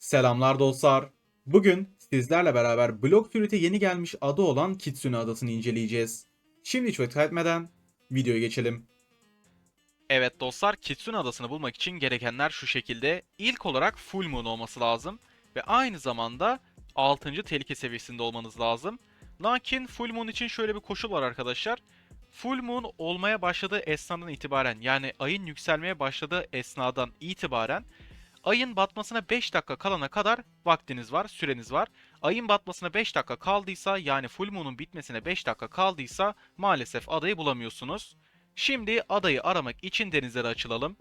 Selamlar dostlar. Bugün sizlerle beraber Block Fruit'e yeni gelmiş adı olan Kitsune adasını inceleyeceğiz. Şimdi vakit kaybetmeden videoya geçelim. Evet dostlar, Kitsune adasını bulmak için gerekenler şu şekilde. İlk olarak Full Moon olması lazım ve aynı zamanda 6. tehlike seviyesinde olmanız lazım. Lakin Full Moon için şöyle bir koşul var arkadaşlar. Full Moon olmaya başladığı esnadan itibaren yani ayın yükselmeye başladığı esnadan itibaren ayın batmasına 5 dakika kalana kadar vaktiniz var, süreniz var. Ayın batmasına 5 dakika kaldıysa yani Full Moon'un bitmesine 5 dakika kaldıysa maalesef adayı bulamıyorsunuz. Şimdi adayı aramak için denizlere açılalım.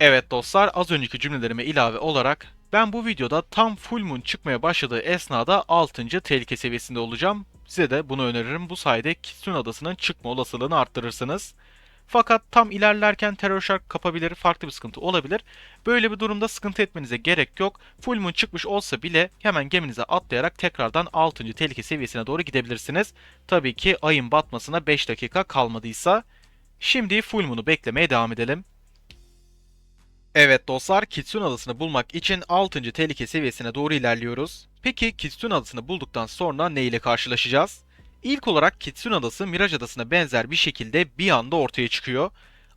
Evet dostlar az önceki cümlelerime ilave olarak ben bu videoda tam full moon çıkmaya başladığı esnada 6. tehlike seviyesinde olacağım. Size de bunu öneririm. Bu sayede Kitsune adasının çıkma olasılığını arttırırsınız. Fakat tam ilerlerken terör şark kapabilir, farklı bir sıkıntı olabilir. Böyle bir durumda sıkıntı etmenize gerek yok. Full moon çıkmış olsa bile hemen geminize atlayarak tekrardan 6. tehlike seviyesine doğru gidebilirsiniz. Tabii ki ayın batmasına 5 dakika kalmadıysa. Şimdi Full Moon'u beklemeye devam edelim. Evet dostlar, Kitsune adasını bulmak için 6. tehlike seviyesine doğru ilerliyoruz. Peki Kitsune adasını bulduktan sonra ne ile karşılaşacağız? İlk olarak Kitsune adası Mirage adasına benzer bir şekilde bir anda ortaya çıkıyor.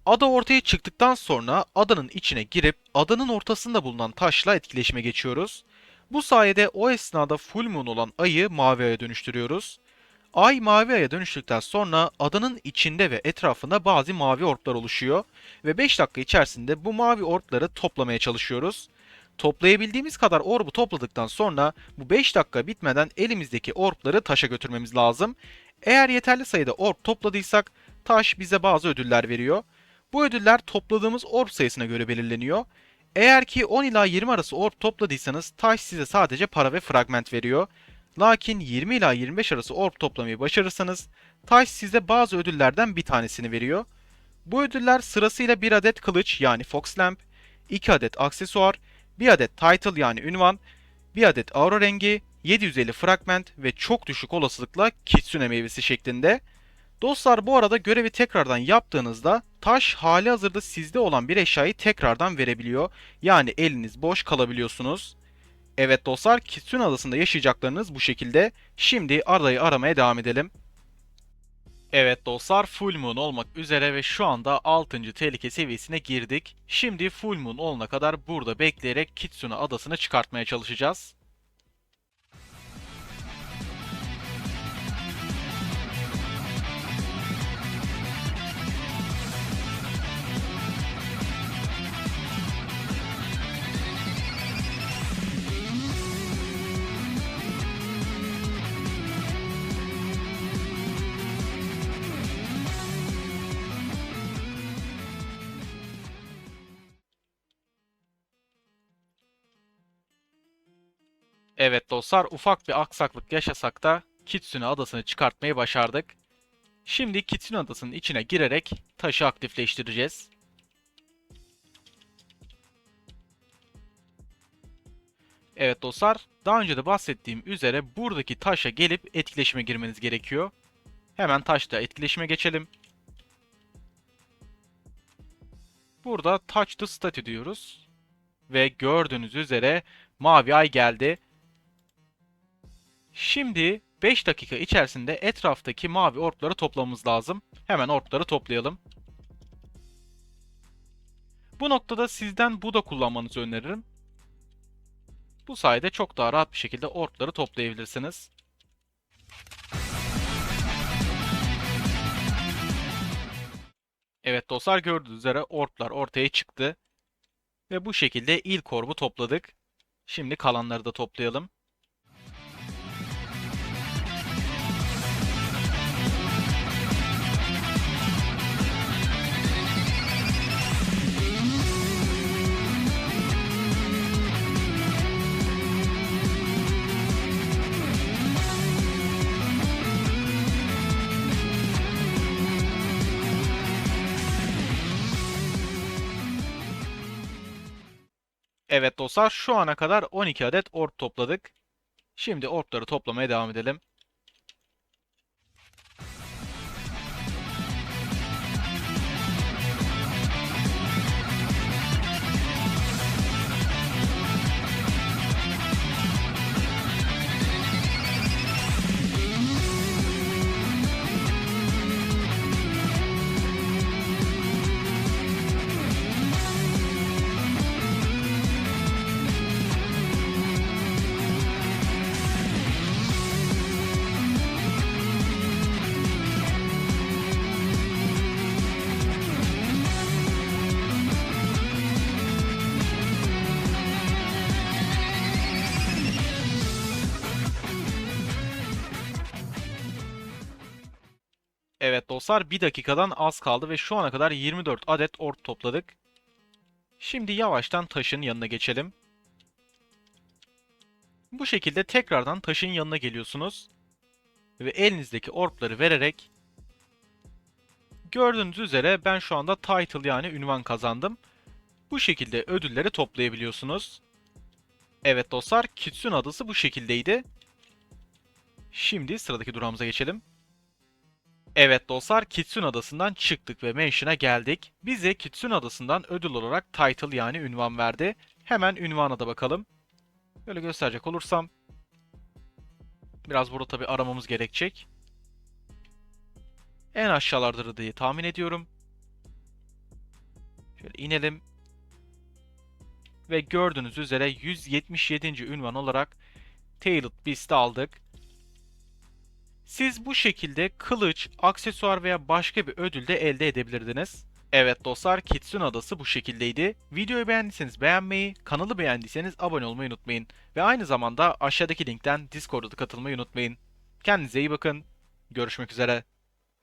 Ada ortaya çıktıktan sonra adanın içine girip adanın ortasında bulunan taşla etkileşime geçiyoruz. Bu sayede o esnada full moon olan ayı mavi aya dönüştürüyoruz. Ay mavi aya dönüştükten sonra adanın içinde ve etrafında bazı mavi orblar oluşuyor ve 5 dakika içerisinde bu mavi orbları toplamaya çalışıyoruz. Toplayabildiğimiz kadar orbu topladıktan sonra bu 5 dakika bitmeden elimizdeki orbları taşa götürmemiz lazım. Eğer yeterli sayıda orb topladıysak taş bize bazı ödüller veriyor. Bu ödüller topladığımız orb sayısına göre belirleniyor. Eğer ki 10 ila 20 arası orb topladıysanız taş size sadece para ve fragment veriyor. Lakin 20 ila 25 arası orb toplamayı başarırsanız taş size bazı ödüllerden bir tanesini veriyor. Bu ödüller sırasıyla 1 adet kılıç yani Fox Lamp, 2 adet aksesuar, 1 adet title yani ünvan, 1 adet aura rengi, 750 fragment ve çok düşük olasılıkla kitsune meyvesi şeklinde. Dostlar bu arada görevi tekrardan yaptığınızda taş hali hazırda sizde olan bir eşyayı tekrardan verebiliyor. Yani eliniz boş kalabiliyorsunuz. Evet dostlar, Kitsune adasında yaşayacaklarınız bu şekilde. Şimdi adayı aramaya devam edelim. Evet dostlar, Full Moon olmak üzere ve şu anda 6. tehlike seviyesine girdik. Şimdi Full Moon olana kadar burada bekleyerek Kitsune adasını çıkartmaya çalışacağız. Evet dostlar, ufak bir aksaklık yaşasak da Kitsune adasını çıkartmayı başardık. Şimdi Kitsune adasının içine girerek taşı aktifleştireceğiz. Evet dostlar, daha önce de bahsettiğim üzere buradaki taşa gelip etkileşime girmeniz gerekiyor. Hemen taşla etkileşime geçelim. Burada Touch the Statue diyoruz. Ve gördüğünüz üzere mavi ay geldi. Şimdi 5 dakika içerisinde etraftaki mavi orkları toplamamız lazım. Hemen orkları toplayalım. Bu noktada sizden Buda kullanmanızı öneririm. Bu sayede çok daha rahat bir şekilde orkları toplayabilirsiniz. Evet dostlar gördüğünüz üzere orklar ortaya çıktı. Ve bu şekilde ilk orbu topladık. Şimdi kalanları da toplayalım. Evet dostlar şu ana kadar 12 adet ork topladık. Şimdi orkları toplamaya devam edelim. Evet dostlar 1 dakikadan az kaldı ve şu ana kadar 24 adet orb topladık. Şimdi yavaştan taşın yanına geçelim. Bu şekilde tekrardan taşın yanına geliyorsunuz. Ve elinizdeki orbları vererek Gördüğünüz üzere ben şu anda title yani ünvan kazandım. Bu şekilde ödülleri toplayabiliyorsunuz. Evet dostlar Kitsune adası bu şekildeydi. Şimdi sıradaki durağımıza geçelim. Evet dostlar Kitsune adasından çıktık ve Mansion'a geldik. Bize Kitsune adasından ödül olarak title yani ünvan verdi. Hemen ünvana da bakalım. Böyle gösterecek olursam. Biraz burada tabi aramamız gerekecek. En aşağılardır diye tahmin ediyorum. Şöyle inelim. Ve gördüğünüz üzere 177. ünvan olarak Tailed Beast'i aldık. Siz bu şekilde kılıç, aksesuar veya başka bir ödül de elde edebilirdiniz. Evet dostlar Kitsune adası bu şekildeydi. Videoyu beğendiyseniz beğenmeyi, kanalı beğendiyseniz abone olmayı unutmayın. Ve aynı zamanda aşağıdaki linkten Discord'a da katılmayı unutmayın. Kendinize iyi bakın. Görüşmek üzere.